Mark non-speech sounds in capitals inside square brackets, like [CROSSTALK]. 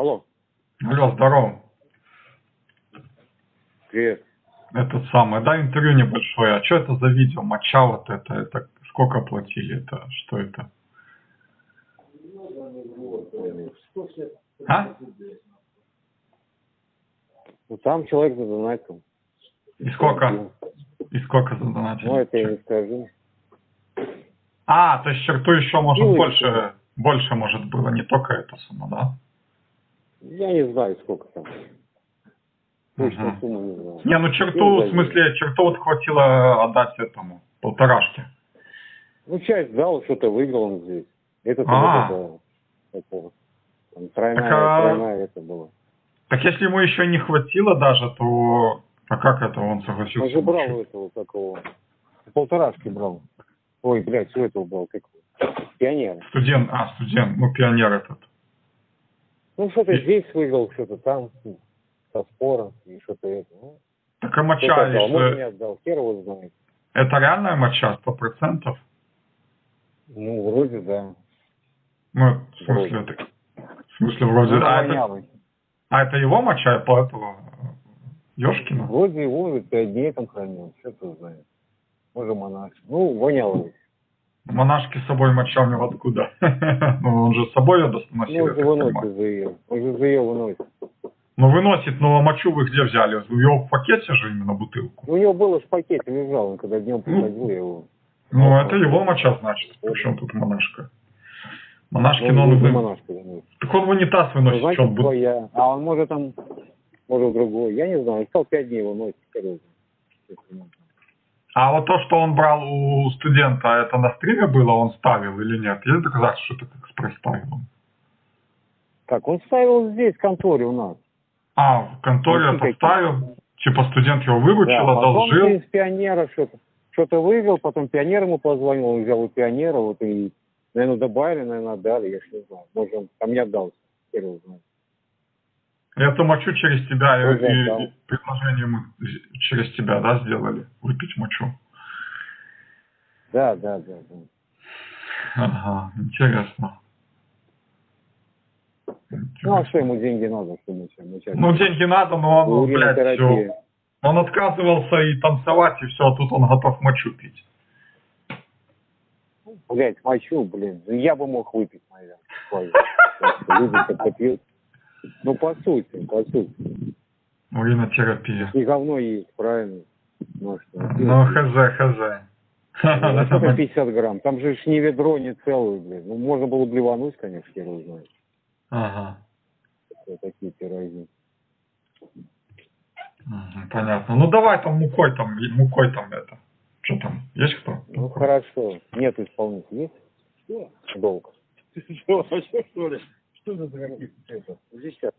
Алло, Алло, здорово. привет. Этот самый, да, интервью небольшое. А что это за видео? Моча вот это, это сколько платили? Это что это? А? Ну там человек задонатил. И сколько? И сколько задонатили? Ну, это я не скажу. А, то есть черту еще может Ну, и больше, больше может было, не только эта сумма, да? Я не знаю, сколько там. Точно сумму не знаю. Не, ну черту, в смысле, черту вот хватило отдать этому, полторашки. Ну, часть дал, что-то выиграл он здесь. Это А. тоже такого. Там тройная, Так, а- тройная это было. Так если ему еще не хватило даже, то... А как это он согласился? Он же брал у этого такого. Полторашки брал. Ой, блядь, у этого брал, как? Пионер. Студент, а, студент, ну, пионер этот. Ну, что-то здесь выиграл, что-то там, ну, со спора и что-то это. Ну, Так а моча, отдал, может, если- не отдал, хер его знает. это реальная моча, сто процентов? Ну, вроде да. Ну, в смысле, это... В смысле, вроде... Ну, а, это, а это его моча, по этого... Ешкина? Вроде его пять дней там хранил, что ты знаешь. Может, монах. Ну, вонялый. Монашки с собой моча у него откуда? [LAUGHS] ну, он же с собой ее Ну, носил, он я же так выносит за ее. Он же ее выносит. Ну, выносит, но мочу вы где взяли? У его в пакете же именно бутылку? У него было в пакете лежал, он когда днем Ну, приходил, я его. Ну, это его моча, значит. Причем тут монашка? Монашки, но он... Ну, вы- монашка выносит. Так он в унитаз Ну, выносит, что значит, он твоя. А он может там, может другой. Я не знаю, он сказал пять дней его носит. Знает. А вот то, что он брал у студента, это на стриме было, он ставил или нет? Есть доказательства, что это экспресс ставил? Так, он ставил здесь, в конторе у нас. А, в конторе это ставил? Типа студент его выручил, Да, потом одолжил? через пионера что-то. Что-то выиграл, потом пионер ему позвонил, он взял у пионера, вот и, наверное, добавили, наверное, отдали, я ж не знаю. Может, он там не отдался, хер его знает. Эту мочу через тебя и, да, и- предложение ему через тебя, да, сделали? Выпить мочу. Да, да, да, да. Ага, интересно. Ну, а что ему деньги надо, что мочать? мочать? Ну, деньги надо, но он, блядь, Уринотерапия. всё. Он отказывался и танцевать, и все, а тут он готов мочу пить. Блять, мочу, блин. Я бы мог выпить, наверное. [LAUGHS] Люди как-то пьют. Ну, по сути, по сути. Уринотерапия. И говно есть, правильно? Ну, что? Ну, хз, хз. Ну, сколько [LAUGHS] 50 грамм? Там же ж не ведро, не целую, блин. Ну, можно было блевануть, конечно, его знает. Ага. Вот такие пироги. Понятно. Ну давай там мукой там, мукой там это. Что там? Есть кто? Ну, хорошо. Нет исполнителя. Есть? Что? Долг. [LAUGHS] Ты что, вообще, что ли? Что за это? Здесь сейчас